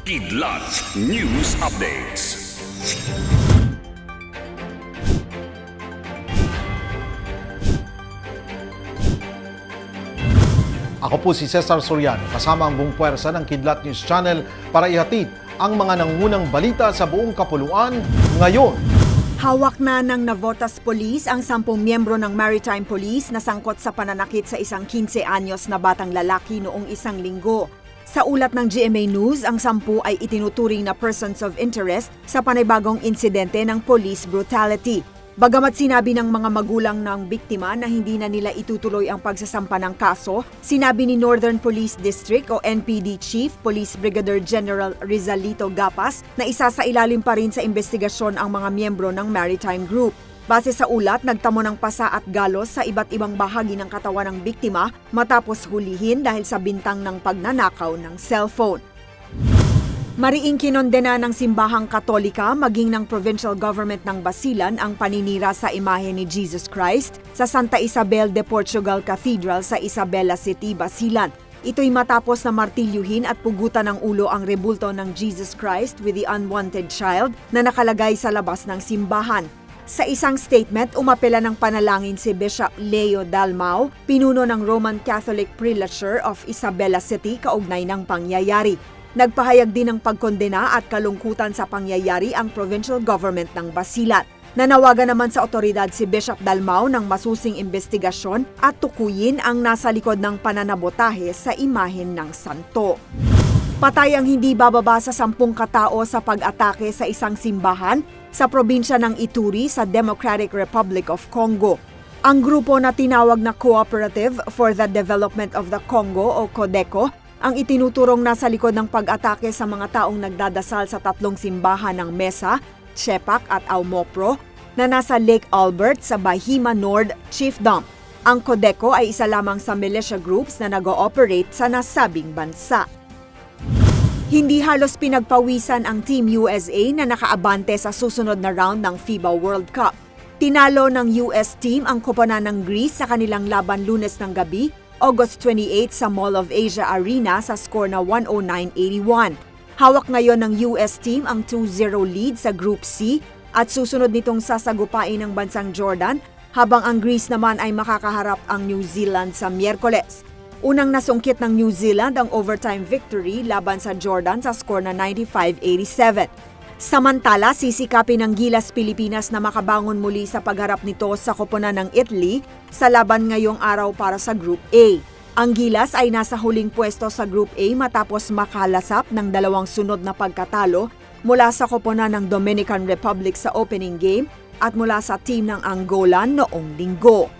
Kidlat News Updates. Ako po si Cesar Soriano, kasama ang buong puwersa ng Kidlat News Channel para ihatid ang mga nangungunang balita sa buong kapuluan ngayon. Hawak na ng Navotas Police ang sampung miyembro ng Maritime Police na sangkot sa pananakit sa isang 15 anyos na batang lalaki noong isang linggo. Sa ulat ng GMA News, ang sampu ay itinuturing na persons of interest sa panibagong insidente ng police brutality. Bagamat sinabi ng mga magulang ng biktima na hindi na nila itutuloy ang pagsasampa ng kaso, sinabi ni Northern Police District o NPD Chief Police Brigadier General Rizalito Gapas na isa sa ilalim pa rin sa investigasyon ang mga miyembro ng Maritime Group. Base sa ulat, nagtamo ng pasa at galos sa iba't ibang bahagi ng katawan ng biktima matapos hulihin dahil sa bintang ng pagnanakaw ng cellphone. Mariing kinondena ng simbahang katolika maging ng provincial government ng Basilan ang paninira sa imahe ni Jesus Christ sa Santa Isabel de Portugal Cathedral sa Isabela City, Basilan. Ito'y matapos na martilyuhin at pugutan ng ulo ang rebulto ng Jesus Christ with the unwanted child na nakalagay sa labas ng simbahan. Sa isang statement, umapela ng panalangin si Bishop Leo Dalmau, pinuno ng Roman Catholic Prelature of Isabela City kaugnay ng pangyayari. Nagpahayag din ng pagkondena at kalungkutan sa pangyayari ang provincial government ng Basilan. Nanawagan naman sa otoridad si Bishop Dalmau ng masusing investigasyon at tukuyin ang nasa likod ng pananabotahe sa imahen ng santo. Patay ang hindi bababa sa sampung katao sa pag-atake sa isang simbahan sa probinsya ng Ituri sa Democratic Republic of Congo. Ang grupo na tinawag na Cooperative for the Development of the Congo o CODECO ang itinuturong nasa likod ng pag-atake sa mga taong nagdadasal sa tatlong simbahan ng Mesa, Chepak at Aumopro na nasa Lake Albert sa Bahima Nord Chiefdom. Ang CODECO ay isa lamang sa militia groups na nag-ooperate sa nasabing bansa. Hindi halos pinagpawisan ang Team USA na nakaabante sa susunod na round ng FIBA World Cup. Tinalo ng US team ang koponan ng Greece sa kanilang laban lunes ng gabi, August 28 sa Mall of Asia Arena sa score na 109-81. Hawak ngayon ng US team ang 2-0 lead sa Group C at susunod nitong sasagupain ng bansang Jordan habang ang Greece naman ay makakaharap ang New Zealand sa Miyerkules. Unang nasungkit ng New Zealand ang overtime victory laban sa Jordan sa score na 95-87. Samantala, sisikapin ng Gilas Pilipinas na makabangon muli sa pagharap nito sa koponan ng Italy sa laban ngayong araw para sa Group A. Ang Gilas ay nasa huling pwesto sa Group A matapos makalasap ng dalawang sunod na pagkatalo mula sa koponan ng Dominican Republic sa opening game at mula sa team ng Angola noong linggo.